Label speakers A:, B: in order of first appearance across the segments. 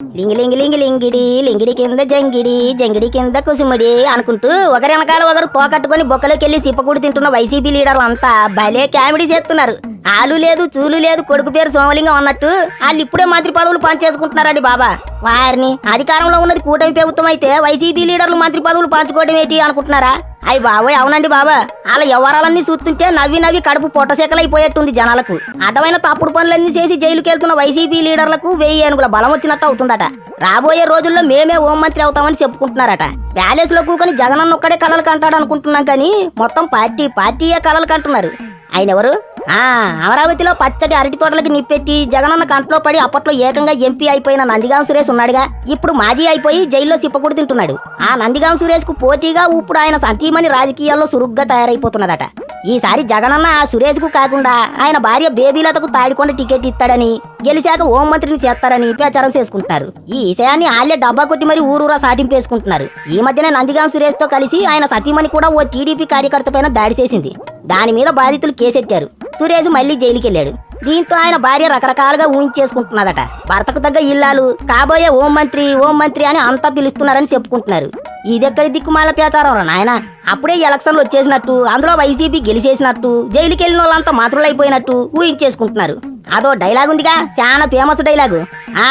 A: లింగి లింగి లింగి లింగిడి లింగిడి కింద జంగిడి జంగిడి కింద కుసుముడి అనుకుంటూ ఒకరి వెనకాల ఒకరు తోకట్టుకొని బొక్కలోకి వెళ్ళి సిప్పకూడి తింటున్న వైసీపీ లీడర్లు అంతా భలే కామెడీ చేస్తున్నారు. ఆలు లేదు చూలు లేదు కొడుకు పేరు సోమలింగం అన్నట్టు వాళ్ళు ఇప్పుడే మంత్రి పదవులు పంచేసుకుంటున్నారండి బాబా. వారిని అధికారంలో ఉన్నది కూటమి ప్రభుత్వం అయితే వైసీపీ లీడర్లు మంత్రి పదవులు పంచుకోవడం ఏంటి అనుకుంటున్నారా? అయ్యి బాబోయ్ అవునండి బాబా. అలా వ్యవహారాలన్నీ చూస్తుంటే నవ్వి నవ్వి కడుపు పొట్టసేకలైపోయేట్టుంది జనాలకు. అడ్డమైన తప్పుడు పనులన్నీ చేసి జైలుకి వెళ్తున్న వైసీపీ లీడర్లకు వెయ్యి ఏనుగుల బలం వచ్చినట్టు అవుతుందట. రాబోయే రోజుల్లో మేమే హోంమంత్రి అవుతామని చెప్పుకుంటున్నారట. ప్యాలెస్లో కూకొని జగనన్న ఒక్కడే కలలు కంటాడు అనుకుంటున్నాం కానీ మొత్తం పార్టీ పార్టీయే కలలు కంటున్నారు. ఆయన ఎవరు? ఆ అమరావతిలో పచ్చటి అరటి తోటలకి నిప్పెట్టి జగనన్న కంట్లో పడి అప్పట్లో ఏకంగా ఎంపీ అయిపోయిన నందిగాం సురేష్ ఉన్నాడుగా. ఇప్పుడు మాజీ అయిపోయి జైల్లో చిప్పకూడు తింటున్నాడు. ఆ నందిగాం సురేష్కు పోటీగా ఇప్పుడు ఆయన సంతీమణి రాజకీయాల్లో సురుగ్గా తయారైపోతున్నదట ఈసారి జగనన్న ఆ సురేష్కు కాకుండా ఆయన భార్య బేబీలతకు తాడికొండ టికెట్ ఇస్తాడని గెలిచాక హోంమంత్రిని చేస్తారని ప్రచారం చేసుకుంటున్నారు. ఈ విషయాన్ని ఆళ్ళే డబ్బా కొట్టి మరి ఊరూరా సాటింపేసుకుంటున్నారు ఈ మధ్యనే నందిగాం సురేష్తో కలిసి ఆయన సతీమణి కూడా ఓ టీడీపీ కార్యకర్త పైన దాడి చేసింది. దాని మీద బాధితులు కేసెట్టారు. సురేష్ మళ్ళీ జైలుకెళ్ళాడు దీంతో ఆయన భార్య రకరకాలుగా ఊహించేసుకుంటున్నదట భర్తకు తగ్గ ఇల్లాలు కాబోయే ఓం మంత్రి ఓం మంత్రి అని అంతా పిలుస్తున్నారని చెప్పుకుంటున్నారు. ఇదెక్కడి దిక్కుమాల ప్రచారం రా నాయన? అప్పుడే ఎలక్షన్లు వచ్చేసినట్టు అందులో వైసీపీ గెలిచేసినట్టు జైలుకి వాళ్ళంతా మాత్రులైపోయినట్టు ఊహించేసుకుంటున్నారు అదో డైలాగ్ ఉందిగా చాలా ఫేమస్ డైలాగు ఆ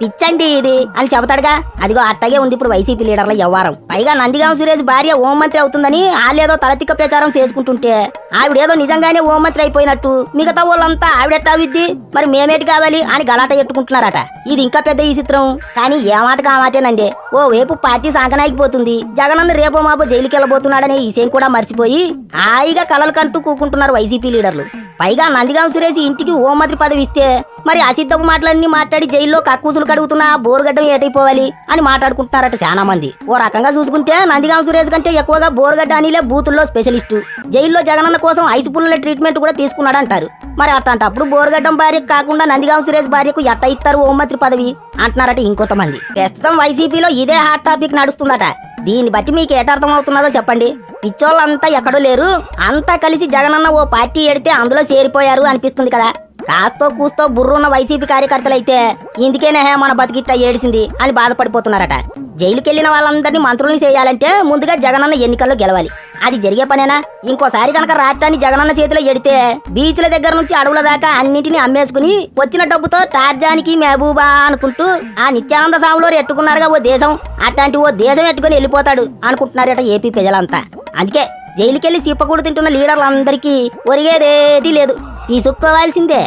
A: పిచ్చండి ఇది అని చెబుతాడుగా. అదిగో అట్టగే ఉంది ఇప్పుడు వైసీపీ లీడర్ల వ్యవహారం. పైగా నందిగాం సురేష్ భార్య హోంమంత్రి అవుతుందని వాళ్ళేదో తలతిక్క ప్రచారం చేసుకుంటుంటే ఆవిడేదో నిజంగానే హోంమంత్రి అయిపోయినట్టు. మిగతా వాళ్ళంతా ఆవిడెట్టా విద్ది మరి మేమేటి కావాలి అని గలాట ఎట్టుకుంటున్నారట. ఇది ఇంకా పెద్ద ఈ చిత్రం. కానీ ఏ మాట ఆ మాటేనండి. ఓ వైపు పార్టీ సాగనాగిపోతుంది. జగనన్న రేపో మాపో జైలుకి వెళ్ళబోతున్నాడనే ఈ విషయం కూడా మర్చిపోయి హాయిగా కలలు కంటూ కూకుంటున్నారు వైసీపీ లీడర్లు. పైగా నందిగాం సురేష్ ఇంటికి హోంమంత్రి పదవి ఇస్తే మరి అసిద్ధపు మాటలన్నీ మాట్లాడి జైల్లో కక్కుసులు కడుగుతున్నా బోరుగడ్డం ఏటైపోవాలి అని మాట్లాడుకుంటున్నారట చాలా మంది ఓ రకంగా చూసుకుంటే నందిగాం సురేష్ కంటే ఎక్కువగా బోరుగడ్డ అనిలే బూతుల్లో స్పెషలిస్టు. జైల్లో జగనన్న కోసం ఐసు పుల్లల ట్రీట్మెంట్ కూడా తీసుకున్నాడు అంటారు మరి అట్లాంటప్పుడు బోరుగడ్డం భార్యకు కాకుండా నందిగాం సురేష్ భార్యకు ఎట్ట ఇస్తారు హోంమంత్రి పదవి? అంటున్నారట ఇంకొంతమంది. ప్రస్తుతం వైసీపీలో ఇదే హాట్ టాపిక్ నడుస్తుందట. దీన్ని బట్టి మీకు ఏటర్థం అవుతున్నదో చెప్పండి. పిచ్చోళ్ళంతా ఎక్కడో లేరు. అంతా కలిసి జగనన్న ఓ పార్టీ ఎడితే అందులో చేరిపోయారు అనిపిస్తుంది కదా. కాస్తో కూస్తో బుర్రున్న వైసీపీ కార్యకర్తలైతే ఇందుకేనే మన బతికిట్ట ఏడిసింది అని బాధపడిపోతున్నారట. జైలుకెళ్ళిన వాళ్ళందరినీ మంత్రులను చేయాలంటే ముందుగా జగనన్న ఎన్నికల్లో గెలవాలి. అది జరిగే పనేనా? ఇంకోసారి కనుక రాష్ట్రాన్ని జగనన్న చేతిలో ఎడితే బీచ్ల దగ్గర నుంచి అడవుల దాకా అన్నింటినీ అమ్మేసుకుని వచ్చిన డబ్బుతో తార్జానికి మహబూబా అనుకుంటూ ఆ నిత్యానంద స్వామిలో ఎట్టుకున్నారుగా ఓ దేశం. అట్లాంటి ఓ దేశం ఎట్టుకుని వెళ్ళిపోతాడు అనుకుంటున్నారట ఏపీ ప్రజలంతా. అందుకే జైలుకెళ్ళి సిప్పకూడు తింటున్న లీడర్లందరికీ ఒరిగేదేటి లేదు. తీసుకోవాల్సిందే